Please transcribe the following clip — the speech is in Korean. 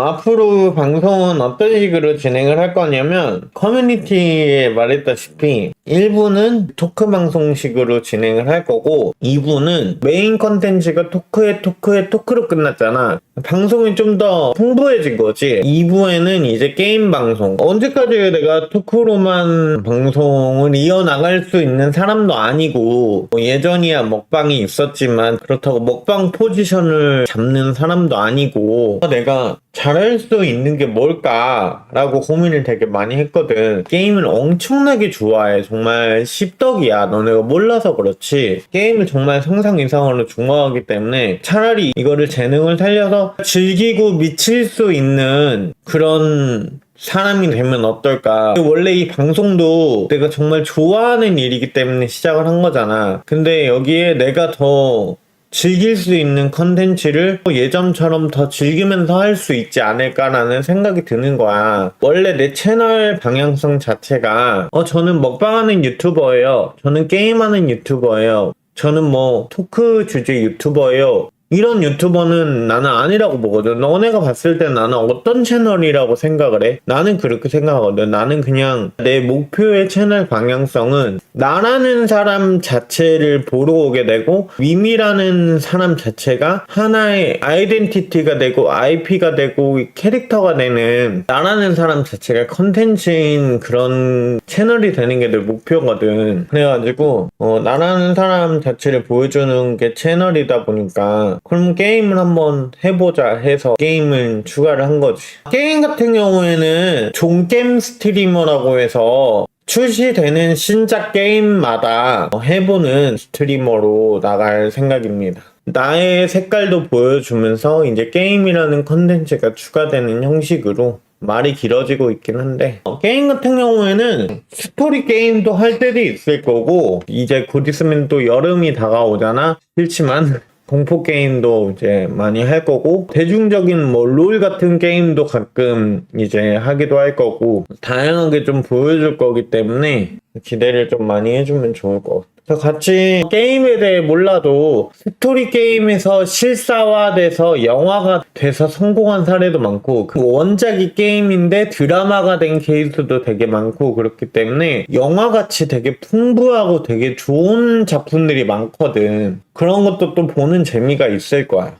앞으로 방송은 어떤 식으로 진행을 할 거냐면 커뮤니티에 말했다시피 1부는 토크 방송식으로 진행을 할 거고 2부는 메인 컨텐츠가 토크에 토크에 토크로 끝났잖아. 방송이 좀 더 풍부해진 거지. 2부에는 이제 게임 방송. 언제까지 내가 토크로만 방송을 이어나갈 수 있는 사람도 아니고 뭐 예전이야 먹방이 있었지만 그렇다고 먹방 포지션을 잡는 사람도 아니고 내가 잘할 수 있는 게 뭘까라고 고민을 되게 많이 했거든. 게임을 엄청나게 좋아해. 정말 십덕이야. 너네가 몰라서 그렇지. 게임을 정말 상상 이상으로 좋아하기 때문에 차라리 이거를 재능을 살려서 즐기고 미칠 수 있는 그런 사람이 되면 어떨까. 원래 이 방송도 내가 정말 좋아하는 일이기 때문에 시작을 한 거잖아. 근데 여기에 내가 더 즐길 수 있는 컨텐츠를 예전처럼 더 즐기면서 할 수 있지 않을까라는 생각이 드는 거야. 원래 내 채널 방향성 자체가 어 저는 먹방하는 유튜버예요. 저는 게임하는 유튜버예요. 저는 뭐 토크 주제 유튜버예요. 이런 유튜버는 나는 아니라고 보거든. 너네가 봤을 때 나는 어떤 채널이라고 생각을 해? 나는 그렇게 생각하거든. 나는 그냥 내 목표의 채널 방향성은 나라는 사람 자체를 보러 오게 되고 미미라는 사람 자체가 하나의 아이덴티티가 되고 IP가 되고 캐릭터가 되는 나라는 사람 자체가 컨텐츠인 그런 채널이 되는 게 내 목표거든. 그래가지고 어, 나라는 사람 자체를 보여주는 게 채널이다 보니까 그럼 게임을 한번 해보자 해서 게임을 추가를 한 거지. 게임 같은 경우에는 종겜 스트리머라고 해서 출시되는 신작 게임마다 해보는 스트리머로 나갈 생각입니다. 나의 색깔도 보여주면서 이제 게임이라는 컨텐츠가 추가되는 형식으로 말이 길어지고 있긴 한데 어, 게임 같은 경우에는 스토리 게임도 할 때도 있을 거고 이제 곧 있으면 또 여름이 다가오잖아 싫지만 공포 게임도 이제 많이 할 거고 대중적인 뭐 롤 같은 게임도 가끔 이제 하기도 할 거고 다양하게 좀 보여줄 거기 때문에 기대를 좀 많이 해주면 좋을 것 같아. 그래서 같이 게임에 대해 몰라도 스토리 게임에서 실사화돼서 영화가 돼서 성공한 사례도 많고 그 원작이 게임인데 드라마가 된 케이스도 되게 많고 그렇기 때문에 영화같이 되게 풍부하고 되게 좋은 작품들이 많거든. 그런 것도 또 보는 재미가 있을 거야.